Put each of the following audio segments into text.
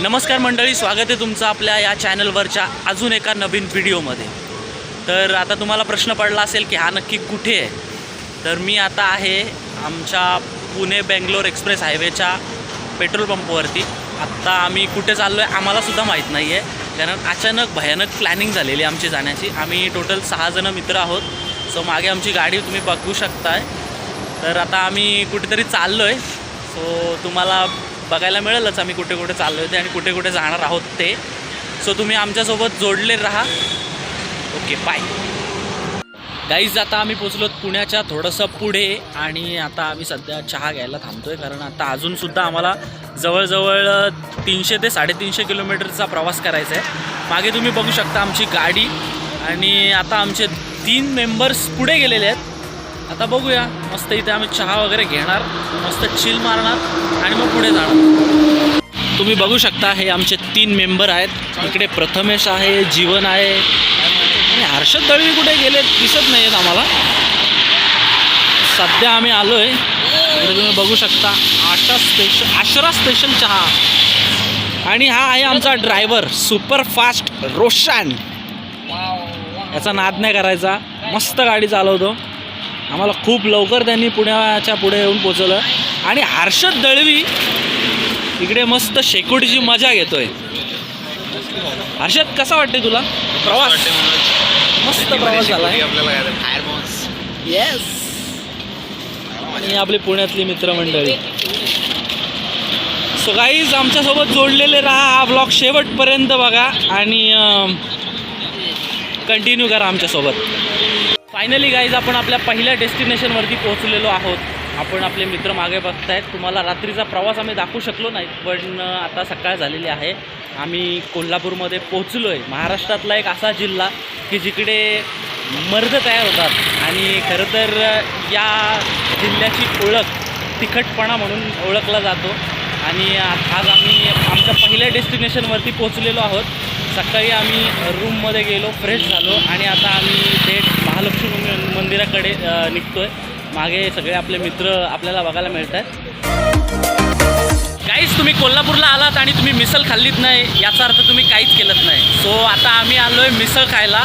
नमस्कार मंडळी स्वागत आहे तुमचं आपल्या या चॅनलवरच्या अजून एका नवीन व्हिडिओमध्ये. तर आता तुम्हाला प्रश्न पडला असेल की हा नक्की कुठे आहे? तर मी आता आहे आमच्या पुणे बेंगलोर एक्सप्रेस हायवेच्या पेट्रोल पंपवरती. आत्ता आम्ही कुठे चाललो आहे आम्हालासुद्धा माहीत नाही आहे कारण अचानक भयानक प्लॅनिंग झालेली आहे आमची जाण्याची. आम्ही टोटल सहाजणं मित्र आहोत. सो मागे आमची गाडी तुम्ही बघू शकताय. तर आता आम्ही कुठेतरी चाललो आहे सो तुम्हाला बघायला मिळेलच आम्ही कुठे कुठे चाललो होते ते आणि कुठे कुठे जाणार आहोत ते. सो तुम्ही आमच्यासोबत जोडले राहा. ओके बाय गाईज आता आम्ही पोचलो पुण्याच्या थोडंसं पुढे आणि आता आम्ही सध्या चहा घ्यायला थांबतो आहे कारण आता अजूनसुद्धा आम्हाला जवळजवळ तीनशे ते साडेतीनशे किलोमीटरचा प्रवास करायचा आहे. मागे तुम्ही बघू शकता आमची गाडी आणि आता आमचे तीन मेंबर्स पुढे गेलेले आहेत. आता बघूया. मस्त इथे आम्ही चहा वगैरे घेणार. मस्त चिल मारणार आणि मग पुढे जाणार. तुम्ही बघू शकता हे आमचे तीन मेंबर आहेत. इकडे प्रथमेश आहे जीवन आहे. आणि हर्षद दळवी कुठे गेले दिसत नाही आहेत आम्हाला. सध्या आम्ही आलो आहे इकडे तुम्ही बघू शकता आशा स्पेशल आश्रा स्पेशल चहा. आणि हा आहे आमचा ड्रायव्हर सुपर फास्ट रोशन याचा नाद नाही करायचा. मस्त गाडी चालवतो. आम्हाला खूप लवकर त्यांनी पुण्याच्या पुढे येऊन पोचवलं आणि हर्षद दळवी इकडे मस्त शेकोटीची मजा घेतोय. हर्षद कसा वाटते तुला? प्रवास. मस्त प्रवास झाला येस आणि आपली पुण्यातली मित्रमंडळी. सो गाईज आमच्यासोबत जोडलेले राहा हा ब्लॉग शेवटपर्यंत बघा आणि कंटिन्यू करा आमच्यासोबत. फायनली गाईज आपण आपल्या पहिल्या डेस्टिनेशनवरती पोहोचलेलो आहोत. आपण आपले मित्र मागे बघतायत. तुम्हाला रात्रीचा प्रवास आम्ही दाखवू शकलो नाही पण आता सकाळ झालेली आहे. आम्ही कोल्हापूरमध्ये पोहोचलो आहे महाराष्ट्रातला एक असा जिल्हा की जिकडे मर्द तयार होतात. आणि खरं तर या जिल्ह्याची ओळख तिखटपणा म्हणून ओळखला जातो. आणि आज आम्ही आमच्या पहिल्या डेस्टिनेशनवरती पोहोचलेलो आहोत. सकाळी आम्ही रूममध्ये गेलो फ्रेश झालो. आणि आता आम्ही थेट महालक्ष्मी मंदिराकडे निघतो निघतोय. मागे सगळे आपले मित्र आपल्याला बघायला मिळत आहेत काहीच तुम्ही कोल्हापूरला आलात आणि तुम्ही मिसळ खाल्लीत नाही याचा अर्थ तुम्ही काहीच केलं नाही. सो आता आम्ही आलो आहे मिसळ खायला.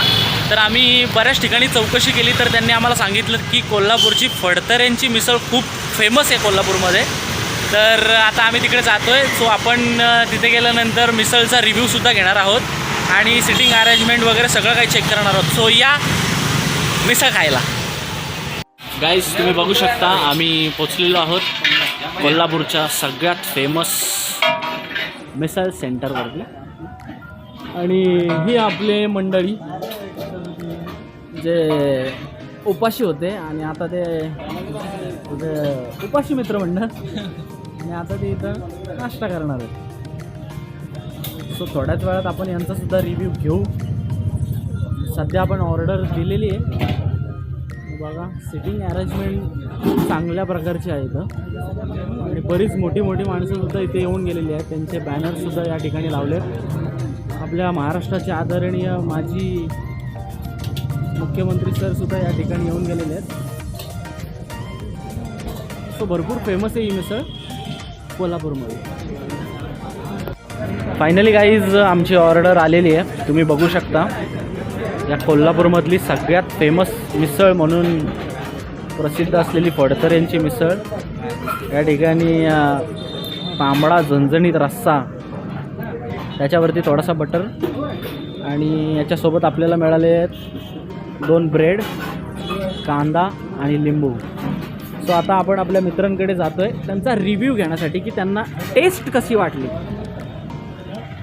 तर आम्ही बऱ्याच ठिकाणी चौकशी केली तर त्यांनी आम्हाला सांगितलं की कोल्हापूरची फडतऱ्यांची मिसळ खूप फेमस आहे कोल्हापूरमध्ये. तर आता आम्ही तिकडे जातो आहे सो आपण तिथे गेल्यानंतर मिसळचा रिव्ह्यूसुद्धा घेणार आहोत. आणि सिटिंग अरेंजमेंट वगैरे सगळं काही चेक करणार आहोत. सो या मिसळ खायला. गाईज तुम्ही बघू शकता आम्ही पोचलेलो आहोत कोल्हापूरच्या सगळ्यात फेमस मिसळ सेंटरवरती आणि ही आपले मंडळी जे उपाशी होते आणि आता ते उपाशी मित्र मंडळ आणि आता ते इथं नाश्ता करणार आहेत. सो थोड्याच वेळात आपण यांचासुद्धा रिव्ह्यू घेऊ. सध्या आपण ऑर्डर दिलेली आहे. बघा सिटिंग अरेंजमेंट खूप चांगल्या प्रकारची आहे इथं. आणि बरीच मोठी मोठी माणसंसुद्धा इथे येऊन गेलेली आहेत. त्यांचे बॅनर्ससुद्धा या ठिकाणी लावले आपल्या महाराष्ट्राचे आदरणीय माजी मुख्यमंत्री सरसुद्धा या ठिकाणी येऊन गेलेले आहेत. सो भरपूर फेमस आहे ही मिसळ कोल्हापूरमध्ये. फायनली गाईज आमची ऑर्डर आलेली आहे. तुम्ही बघू शकता. या कोल्हापूरमधली सगळ्यात फेमस मिसळ म्हणून प्रसिद्ध असलेली फडतऱ्यांची मिसळ. या ठिकाणी तांबडा झणझणीत रस्सा त्याच्यावरती थोडासा बटर आणि याच्यासोबत आपल्याला मिळाले आहेत दोन ब्रेड कांदा आणि लिंबू. सो आता आपण आपल्या मित्रांकडे जातो आहे त्यांचा रिव्ह्यू घेण्यासाठी की त्यांना टेस्ट कशी वाटली.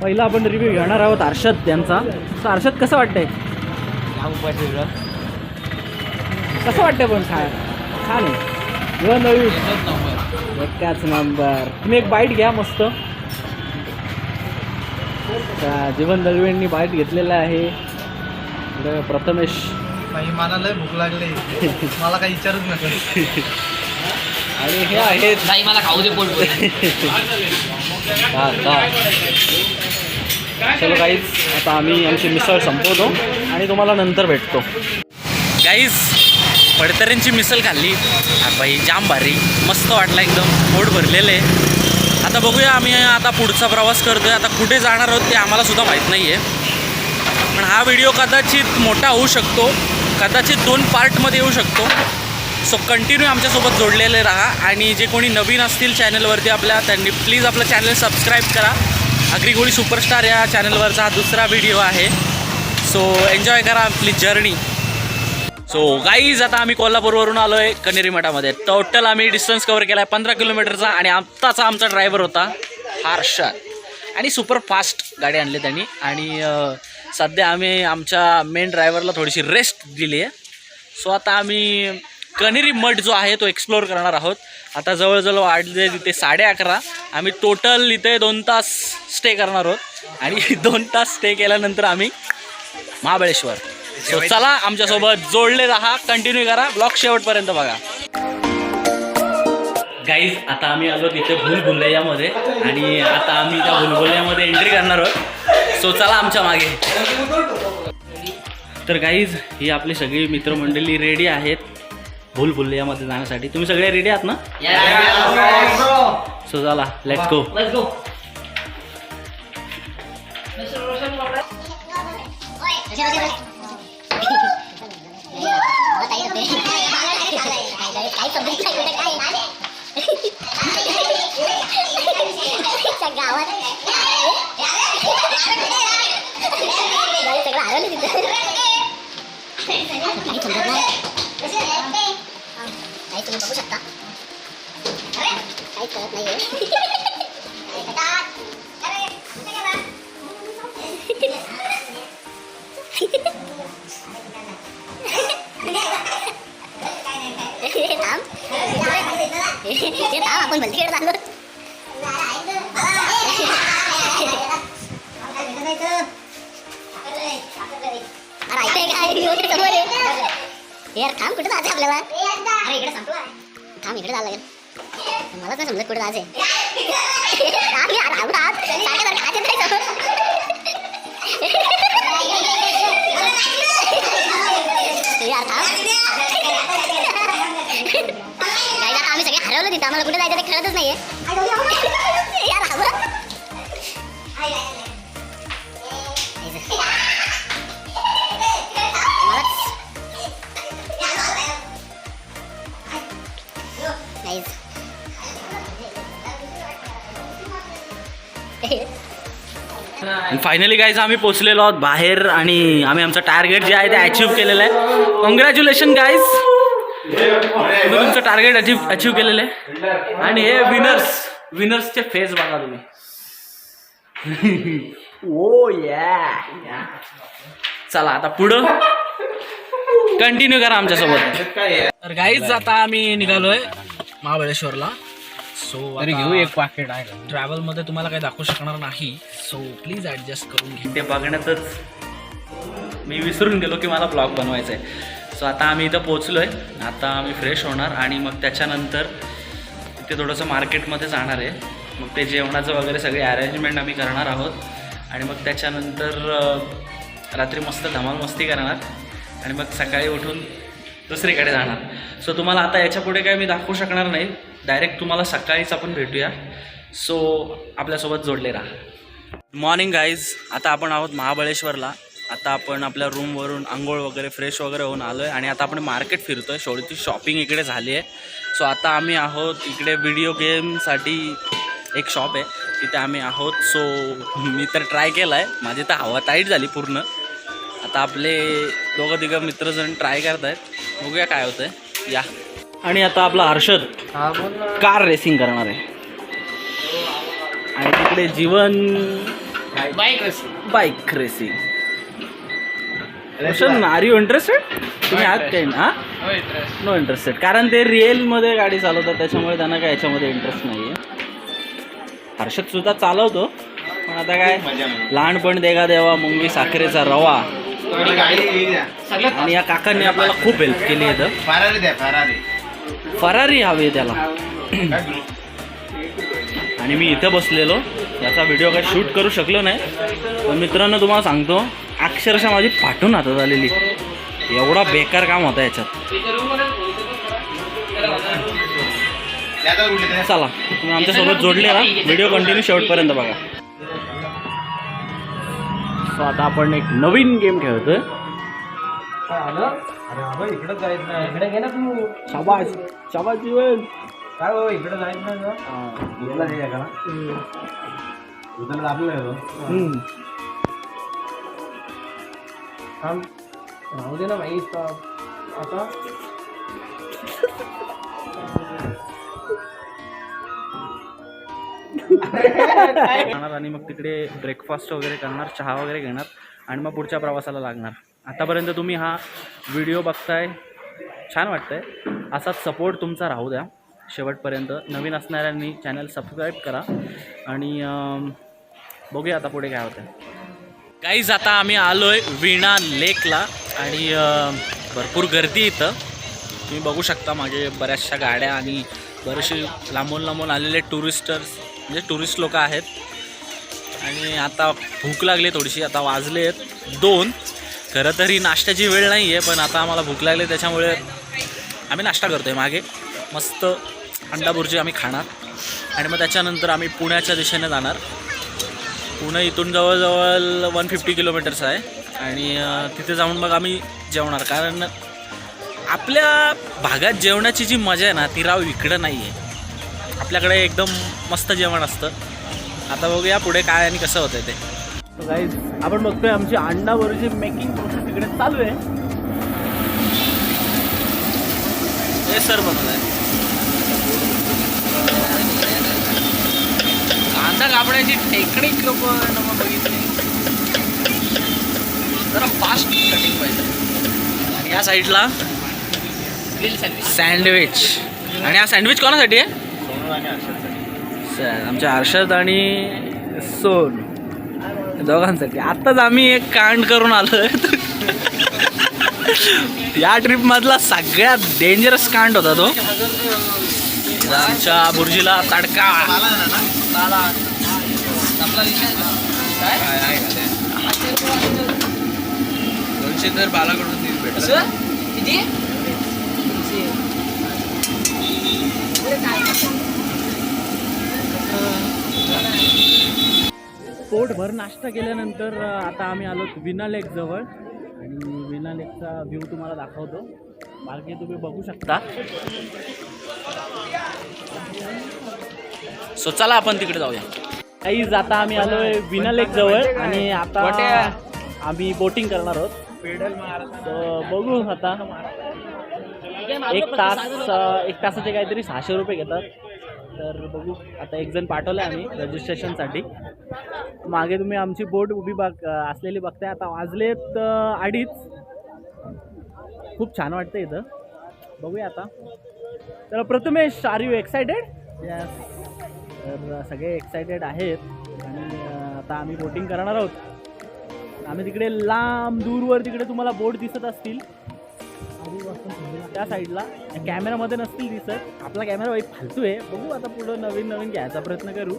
पहिला आपण रिव्ह्यू घेणार आहोत हर्षद यांचा. सो हर्षद कसं वाटतंय? कसं वाटतंय पण खाय छान आहे. व नवी एकाच नंबर. तुम्ही एक बाईट घ्या मस्त. जीवन दळवेंनी बाईट घेतलेला आहे. इकडे प्रथमेश. नाही मला लय भूक लागली. मला काही विचारच नका. आणि हे आहेत. नाही मला खाऊ दे पोट हा, हा. चलो गाईज आता आम्ही आमची मिसळ संपवतो आणि तुम्हाला नंतर भेटतो. गाईज फडतऱ्यांची मिसळ खाल्ली. बाई जाम भारी. मस्त वाटला एकदम. पोट भरलेलं. आहे आता बघूया आम्ही आता पुढचा प्रवास करतोय. आता कुठे जाणार आहोत ते आम्हाला सुद्धा माहीत नाही आहे पण हा व्हिडिओ कदाचित मोठा होऊ शकतो. कदाचित दोन पार्टमध्ये येऊ शकतो. सो कंटिन्यू आमच्यासोबत जोडलेले राहा. आणि जे कोणी नवीन असतील चॅनलवरती आपल्या त्यांनी प्लीज आपलं चॅनल सबस्क्राईब करा. अग्रिगोळी सुपरस्टार या चॅनलवरचा हा दुसरा व्हिडिओ आहे. सो एन्जॉय करा आपली जर्नी सो गाईज आता आम्ही कोल्हापूरवरून आलो आहे कनेरी मठामध्ये. टोटल आम्ही डिस्टन्स कवर केला आहे पंधरा किलोमीटरचा आणि आत्ताचा आमचा ड्रायव्हर होता हर्षद. आणि सुपर फास्ट गाडी आणली त्यांनी. आणि सध्या आम्ही आमच्या मेन ड्रायव्हरला थोडीशी रेस्ट दिली आहे सो आता आम्ही कनेरी मठ जो आहे तो एक्सप्लोअर करणार आहोत. आता जवळजवळ वाढले तिथे साडे अकरा. आम्ही टोटल इथे दोन तास स्टे करणार आहोत. आणि दोन तास स्टे केल्यानंतर आम्ही महाबळेश्वर. सो चला आमच्यासोबत जोडले राहा कंटिन्यू करा. ब्लॉग शेवटपर्यंत बघा. गाईज आता आम्ही आलो तिथे भूलभुलैयामध्ये. आणि आता आम्ही त्या भूलभुलैयामध्ये एंट्री करणार आहोत. सो चला आमच्या मागे. तर गाईज ही आपली सगळी मित्रमंडळी रेडी आहेत. भूलभुलैयामध्ये जाण्यासाठी. तुम्ही सगळे रेडी आहात ना? सो चला लेट्स गो गावात सगळं हरवलं तिथं काही काही तुम्ही बघू शकता. काहीच कळत आपण होते समोर आहे. यार थांब. कुठे जायचं आपल्याला? अरे इकडे सांगतो थांब इकडे जायला लागेल. मला तर समजत कुठे नाही आता आम्ही सगळे हरवलं तिथं. आम्हाला कुठे जायचं ते कळतच नाहीये. Guys. फायनली गाईज आम्ही पोचलेलो आहोत बाहेर आणि आम्ही आमचं टार्गेट जे आहे ते अचीव केलेलं आहे. कॉंग्रॅच्युलेशन गाईज तुम्ही तुमचं टार्गेट अचीव अचीव केलेलं आहे. आणि हे विनर्स विनर्सचे फेस बघा तुम्ही. Oh, ओ या चला आता पुढं. कंटिन्यू करा आमच्यासोबत. तर गाईज आता आम्ही निघालोय. महाबळेश्वरला. सो तरी घेऊ एक पाकिट आहे? ट्रॅव्हलमध्ये तुम्हाला काही दाखवू शकणार नाही. सो प्लीज ॲडजस्ट करून घे ते बघण्यातच मी विसरून गेलो की मला ब्लॉग बनवायचा आहे सो आता आम्ही इथं पोचलो आहे आता आम्ही फ्रेश होणार आणि मग त्याच्यानंतर तिथे थोडंसं मार्केटमध्ये जाणार आहे. मग ते जेवणाचं वगैरे सगळे अरेंजमेंट आम्ही करणार आहोत. आणि मग त्याच्यानंतर रात्री मस्त धमाल मस्ती करणार. आणि मग सकाळी उठून दुसरीकडे जाणार. सो तुम्हाला आता याच्यापुढे काय मी दाखवू शकणार नाही. डायरेक्ट तुम्हाला सकाळीच आपण भेटूया. सो आपल्यासोबत जोडले राहा. मॉर्निंग गाईज आता आपण आहोत महाबळेश्वरला. आता आपण आपल्या रूमवरून आंघोळ वगैरे फ्रेश वगैरे होऊन आलो आहे आणि आता आपण मार्केट फिरतो आहे शेवटी शॉपिंग इकडे झाली आहे. सो आता आम्ही आहोत इकडे व्हिडिओ गेमसाठी एक शॉप आहे. तिथे आम्ही आहोत. सो मी तर ट्राय केला आहे माझी तर हवा टाईट झाली पूर्ण. आता आपले दोघं तिघं मित्रजण ट्राय करत आहेत बघूया काय होतं आहे या. आणि आता आपला हर्षद. कार रेसिंग करणार आहे. आणि तिकडे Jeevan bike racing Roshan are you interested तुम्ही आहात काही ना नो इंटरेस्टेड कारण ते रिअलमध्ये गाडी चालवतात त्याच्यामुळे त्यांना काय याच्यामध्ये इंटरेस्ट नाही आहे हर्षद सुद्धा चालवतो. पण आता काय? लहानपण देगा देवा मुंगी साखरेचा रवा. आणि या. काकांनी आपल्याला खूप हेल्प केली इथं. फरारी द्या फरारी फरारी हवी त्याला. आणि मी इथं बसलेलो. याचा व्हिडिओ काही शूट करू शकलो नाही. पण मित्रांनो तुम्हाला सांगतो अक्षरशः माझी फाटून हातात आलेली. एवढा बेकार काम होता याच्यात. चला तुम्ही आमच्यासोबत जोडले ना व्हिडिओ कंटिन्यू शेवटपर्यंत बघा. सो आता आपण एक नवीन गेम खेळतोय. अरे बाबा इकडं जायच नाही. इकडे घे ना तू. शाबाश शाबाश जीवन. काय बाबा इकडे जायच नाही ना का हम्म. थांब. राहू दे ना भाई आता. जाणार आणि मग तिकडे ब्रेकफास्ट वगैरे करणार चहा वगैरे घेणार आणि मग पुढच्या प्रवासाला लागणार. आतापर्यंत तुम्ही हा व्हिडिओ बघताय छान वाटतंय. असाच सपोर्ट तुमचा राहू द्या. शेवटपर्यंत नवीन असणाऱ्यांनी चॅनल सबस्क्राईब करा. आणि बघूया आता पुढे काय होतं काहीच आता आम्ही आलो आहे वीणा लेकला आणि भरपूर गर्दी इथं. तुम्ही बघू शकता मागे बऱ्याचशा गाड्या आणि बरेचसे लांबून लांबून आलेले टुरिस्टर्स म्हणजे टुरिस्ट लोक आहेत. आणि आता भूक लागली थोडीशी आता वाजले आहेत दोन. खरं तर ही नाश्त्याची वेळ नाही आहे पण आता आम्हाला भूक लागली त्याच्यामुळे आम्ही नाश्ता करतो आहे मागे. मस्त अंडा बुर्जी आम्ही खाणार. आणि मग त्याच्यानंतर आम्ही पुण्याच्या दिशेने जाणार. पुणे इथून जवळजवळ वन फिफ्टी किलोमीटर्स आहे. आणि तिथे जाऊन मग आम्ही जेवणार. कारण आपल्या भागात जेवणाची जी मजा आहे ना ती राव इकडं नाही आहे आपल्याकडे एकदम मस्त जेवण असतं. आता बघूया पुढे काय आणि कसं होतंय ते. गाईज आपण बघतोय आमची अंडावरची मेकिंग प्रोसेस इकडे चालू आहे. हे सर बनवत आहे कांदा कापण्याची टेक्निक लोक बघितली. जरा फास्ट कटिंग पाहिजे. आणि या साईडला सँडविच आणि हा सँडविच कोणासाठी आहे? आमच्या हर्षद आणि सोन दोघांसाठी. आत्ताच आम्ही एक कांड करून आलोय. या ट्रिप मधला सगळ्यात डेंजरस कांड होता तो. आमच्या बुर्जीला तडका. दोनशे तर बालाकडून पोटभर नाश्ता केल्यानंतर आता आम्ही आलो विना लेक जवळ. आणि विना लेकचा व्ह्यू तुम्हाला दाखवतो. मागे तुम्ही बघू शकता. सो चला आपण तिकडे जाऊया. काहीच आता आम्ही आलोय विना लेक जवळ आणि आता आम्ही बोटिंग करणार आहोत. तर बघू आता. एक तास एक तासाचे काहीतरी सहाशे रुपये घेतात. तर बघू. आता एक जण पाठवलं आम्ही रजिस्ट्रेशनसाठी. मागे तुम्ही आमची बोट उभी बघ असलेली बघताय. आता वाजलेत अडीच. खूप छान वाटतं इथं. बघूया आता. तर प्रथमेश आर यू एक्सायटेड तर सगळे एक्सायटेड आहेत. आणि आता आम्ही बोटिंग करणार आहोत. आम्ही तिकडे लांब दूरवर तिकडे तुम्हाला बोट दिसत असतील. त्या साईडला कॅमेरामध्ये नसतील दिसत. आपला कॅमेरा बाई फालतू आहे. बघू आता पुढं नवीन नवीन घ्यायचा प्रयत्न करू.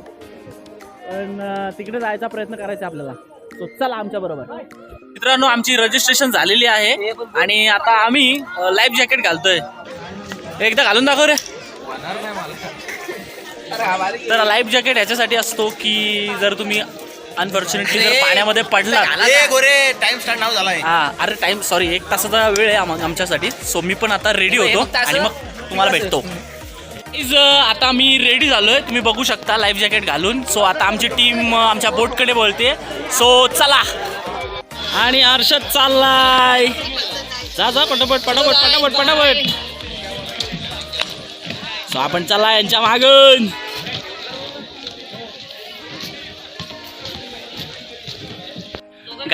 पण तिकडे जायचा प्रयत्न करायचा आपल्याला. सो चला आमच्या बरोबर. मित्रांनो आमची रजिस्ट्रेशन झालेली आहे. आणि आता आम्ही लाईफ जॅकेट घालतोय. एकदा घालून दाखव रे. तर लाईफ जॅकेट ह्याच्यासाठी असतो की जर तुम्ही अनफॉर्च्युनेटली जर पाण्यामध्ये पडला गोरे टाइम स्टार्ट नाव झालाय. हा अरे टाइम सॉरी एक तासाचा वेळ आहे आम- आमच्यासाठी. सो मी पण आता रेडी होतो आणि मग तुम्हाला भेटतो. Guys, अं, आता मी रेडी झालोय. तुम्ही बघू शकता लाईफ जॅकेट घालून. सो आता आमची टीम आमच्या बोटकडे बोलते. सो चला. आणि हर्षद चाललाय. जा जा पटापट पटापट पटापट पटापट. सो आपण चला यांच्या मागून.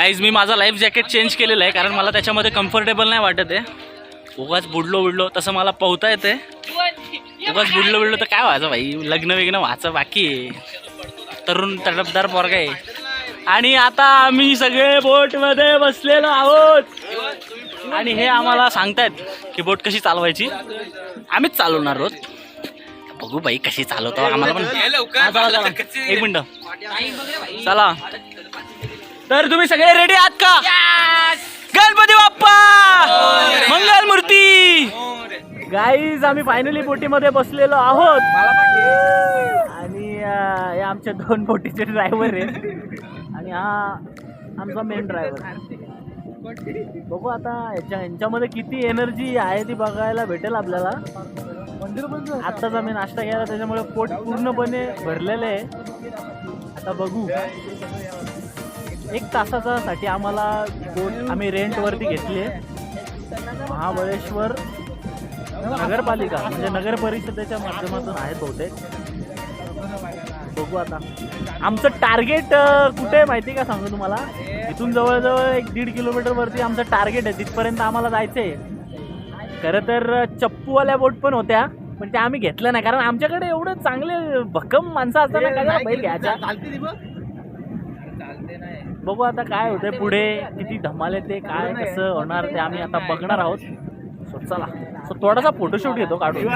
गाईज मी माझा लाईफ जॅकेट चेंज केलेलं आहे कारण मला त्याच्यामध्ये कम्फर्टेबल नाही वाटत आहे. उगाच बुडलो बुडलो तसं मला पोहता येते उगाच बुडलो बुडलो तर काय व्हायचं भाई? लग्न वेग्न व्हायचं बाकी आहे. तरुण तडपदार पोरगा आहे. आणि आता आम्ही सगळे बोटमध्ये बसलेलो आहोत. आणि हे आम्हाला सांगतायत की बोट कशी चालवायची? आम्हीच चालवणार आहोत. बघू बाई कशी चालवतो आम्हाला पण. एक मिनिट. चला. तर तुम्ही सगळे रेडी आहात का? गणपती बाप्पा! मंगल मूर्ती! गाईज आम्ही फायनली बोटीमध्ये बसलेलो आहोत. आणि अं, हे आमचे दोन बोटीचे ड्रायव्हर आहे आणि हा आमचा मेन ड्रायव्हर बघू आता याच्या यांच्यामध्ये किती एनर्जी आहे ती बघायला भेटेल आपल्याला. आत्ताच आम्ही नाश्ता केला त्याच्यामुळे पोट पूर्णपणे भरलेलं आहे. आता बघू. एक तासाचा साठी आम्हाला बोट आम्ही रेंटवरती घेतली महाबळेश्वर नगरपालिका म्हणजे नगर परिषदेच्या माध्यमातून आहेत बहुतेक. बघू आता. आमचं टार्गेट कुठे आहे माहिती का सांगू तुम्हाला? इथून जवळजवळ एक दीड किलोमीटर वरती आमचं टार्गेट आहे. तिथपर्यंत आम्हाला जायचं आहे खरं तर चप्पूवाल्या बोट पण होत्या पण त्या आम्ही घेतल्या नाही. कारण आमच्याकडे एवढं चांगले भक्कम माणसं असताना बैल घ्यायच्या बघू आता काय होतंय पुढे किती धमाल येते काय कसं होणार ते आम्ही आता बघणार आहोत. चला. सो थोडासा फोटोशूट घेतो काढून.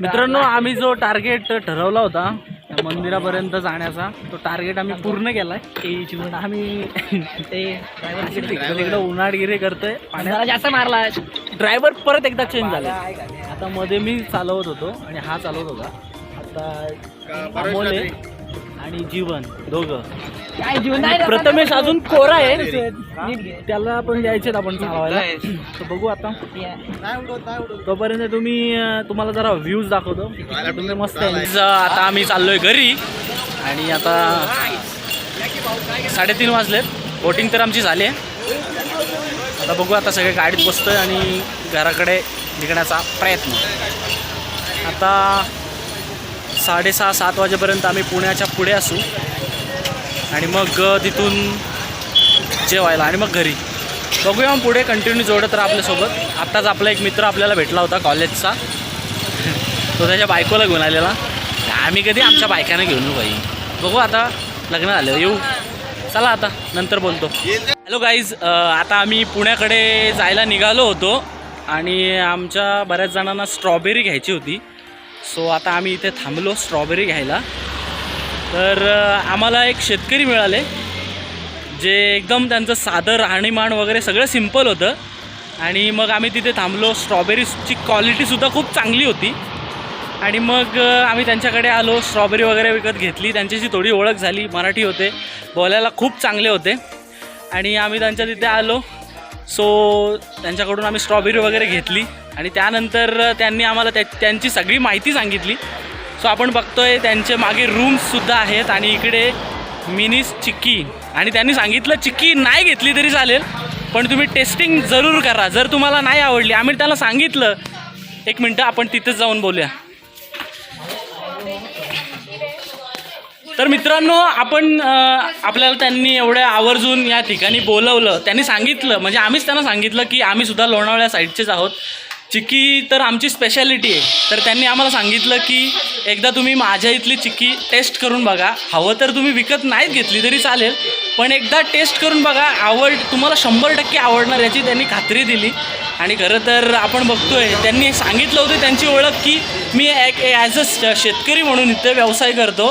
मित्रांनो आम्ही जो टार्गेट ठरवला होता त्या मंदिरापर्यंत जाण्याचा तो टार्गेट आम्ही पूर्ण केलाय. आता आम्ही ते तिकडे उन्हाळगिरी करतोय. पाण्याला जास्त मारला ड्रायव्हर परत एकदा चेंज झाला आता मध्ये मी चालवत होतो आणि हा चालवत होता. आता अमोल आणि जीवन दोघं. प्रथमेश अजून कोरा आहे. त्याला पण द्यायचे आपण चालवायला. तर बघू आता. तोपर्यंत तुम्ही तुम्हाला जरा व्ह्यूज दाखवतो. तुम्ही मस्त आहे. ज- आता आम्ही चाललोय घरी. आणि आता साडेतीन वाजलेत. बोटिंग तर आमची झाली आहे. आता बघू आता सगळे गाडीत बसतोय आणि घराकडे निघण्याचा प्रयत्न. आता साडेसहा सात वाजेपर्यंत आम्ही पुण्याच्या पुढे असू. आणि मग तिथून जेवायला आणि मग घरी. बघूया मग पुढे कंटिन्यू जोडत राहा आपल्यासोबत. आत्ताच आपला एक मित्र आपल्याला भेटला होता कॉलेजचा तो त्याच्या बायकोला घेऊन आलेला. आम्ही कधी आमच्या बायकाने घेऊन येऊ बाई. बघू आता लग्न झालं येऊ. चला आता नंतर बोलतो. हॅलो गाईज आता आम्ही पुण्याकडे जायला निघालो होतो आणि आमच्या बऱ्याच जणांना स्ट्रॉबेरी घ्यायची होती. सो आता आम्ही इथे थांबलो स्ट्रॉबेरी घ्यायला. तर आम्हाला एक शेतकरी मिळाले जे एकदम त्यांचं साधं राहणीमान वगैरे सगळं सिंपल होतं. आणि मग आम्ही तिथे थांबलो. स्ट्रॉबेरीची क्वालिटीसुद्धा खूप चांगली होती. आणि मग आम्ही त्यांच्याकडे आलो. स्ट्रॉबेरी वगैरे विकत घेतली. त्यांच्याशी थोडी ओळख झाली. मराठी होते. बोलायला खूप चांगले होते. आणि आम्ही त्यांच्या तिथे आलो. सो त्यांच्याकडून आम्ही स्ट्रॉबेरी वगैरे घेतली. आणि त्यानंतर त्यांनी आम्हाला त्या त्यांची सगळी माहिती सांगितली. सो आपण बघतोय त्यांचे मागे रूम्ससुद्धा आहेत आणि इकडे मिनीस चिक्की. आणि त्यांनी सांगितलं चिक्की नाही घेतली तरी चालेल पण तुम्ही टेस्टिंग जरूर करा. जर तुम्हाला नाही आवडली. आम्ही त्याला सांगितलं एक मिनटं आपण तिथेच जाऊन बोलूया. तर मित्रांनो आपण आपल्याला त्यांनी एवढ्या आवर्जून या ठिकाणी बोलवलं. त्यांनी सांगितलं म्हणजे आम्हीच त्यांना सांगितलं की आम्ही सुद्धा लोणावळ्या साईडचेच आहोत. चिक्की तर आमची स्पेशालिटी आहे. तर त्यांनी आम्हाला सांगितलं की एकदा तुम्ही माझ्या इथली चिक्की टेस्ट करून बघा. हवं तर तुम्ही विकत नाहीत घेतली तरी चालेल. पण एकदा टेस्ट करून बघा आवड तुम्हाला शंभर टक्के आवडणार याची त्यांनी खात्री दिली. आणि खरं तर आपण बघतोय त्यांनी सांगितलं होतं त्यांची ओळख की मी एक ॲज अ शेतकरी म्हणून इथे व्यवसाय करतो.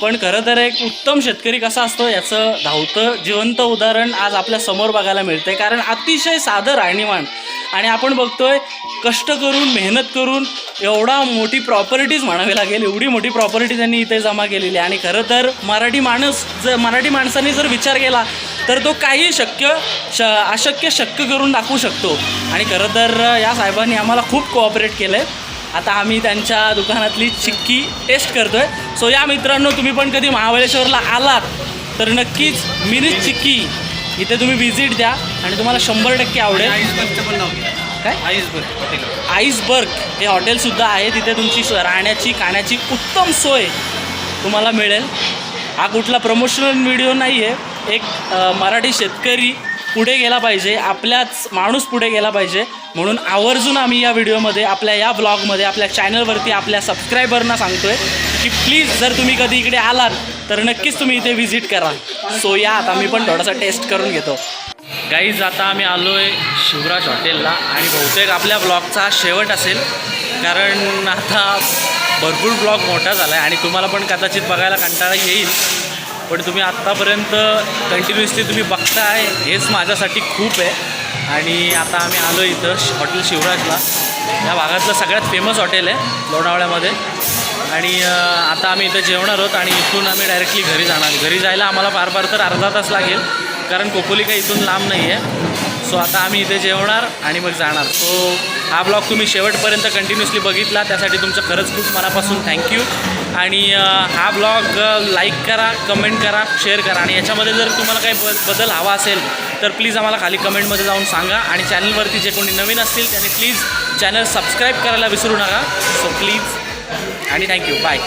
पण खरं तर एक उत्तम शेतकरी कसा असतो याचं धावतं जिवंत उदाहरण आज आपल्यासमोर बघायला मिळतंय. कारण अतिशय साधं राहणीमान. आणि आपण बघतोय कष्ट करून मेहनत करून एवढा मोठी प्रॉपर्टीज म्हणावी लागेल एवढी मोठी प्रॉपर्टी त्यांनी इथे जमा केलेली आहे. आणि खरं तर मराठी माणूस जर मराठी माणसाने जर विचार केला तर तो काही शक्य श अशक्य शक्य करून दाखवू शकतो. आणि खरं तर या साहेबांनी आम्हाला खूप कोऑपरेट केलं आहे आता आम्ही त्यांच्या दुकानातली चिक्की टेस्ट करतोय. सो या मित्रांनो तुम्ही पण कधी महाबळेश्वरला आलात तर नक्कीच मिरीज चिक्की इथे तुम्ही व्हिजिट द्या आणि तुम्हाला शंभर टक्के आवडेल. काय? आईसबर्ग हे हॉटेलसुद्धा आहे. तिथे तुमची राहण्याची खाण्याची उत्तम सोय तुम्हाला मिळेल. हा कुठला प्रमोशनल व्हिडिओ नाही आहे एक मराठी शेतकरी पुढे गेला पाहिजे आपल्याच माणूस पुढे गेला पाहिजे. म्हणून आवर्जून आम्ही या व्हिडिओमध्ये आपल्या या ब्लॉगमध्ये आपल्या चॅनलवरती आपल्या सबस्क्रायबरना सांगतो आहे की प्लीज जर तुम्ही कधी इकडे आलात तर नक्कीच तुम्ही इथे व्हिजिट करा. सो या आता मी पण थोडासा टेस्ट करून घेतो. गाईज आता आम्ही आलो आहे शिवराज हॉटेलला आणि बहुतेक आपल्या ब्लॉगचा शेवट असेल. कारण आता भरपूर ब्लॉग मोठा झाला आहे आणि तुम्हाला पण कदाचित बघायला कंटाळा येईल. पण तुम्ही आत्तापर्यंत कंटिन्युअसली तुम्ही बघताय हेच माझ्यासाठी खूप आहे. आणि आता आम्ही आलो इथं श- हॉटेल शिवराजला. या भागातलं सगळ्यात फेमस हॉटेल आहे लोणावळ्यामध्ये. आणि आता आम्ही इथं जेवणार आहोत आणि इथून आम्ही डायरेक्टली घरी जाणार घरी जायला आम्हाला फार फार तर अर्धा तास लागेल कारण कोपोली काही इथून लांब नाही आहे. सो आता आम्ही इथे जेवणार आणि मग जाणार. सो हा ब्लॉग तुम्ही शेवटपर्यंत कंटिन्युअसली बघितला त्यासाठी तुमचं खरंच खूप मनापासून थँक्यू आणि हा ब्लॉग लाईक करा कमेंट करा शेअर करा. आणि याच्यामध्ये जर तुम्हाला काही ब बदल हवा असेल तर प्लीज आम्हाला खाली कमेंटमध्ये जाऊन सांगा. आणि चॅनलवरती जे कोणी नवीन असतील त्यांनी प्लीज चॅनल सबस्क्राईब करायला विसरू नका. सो प्लीज आणि थँक्यू बाय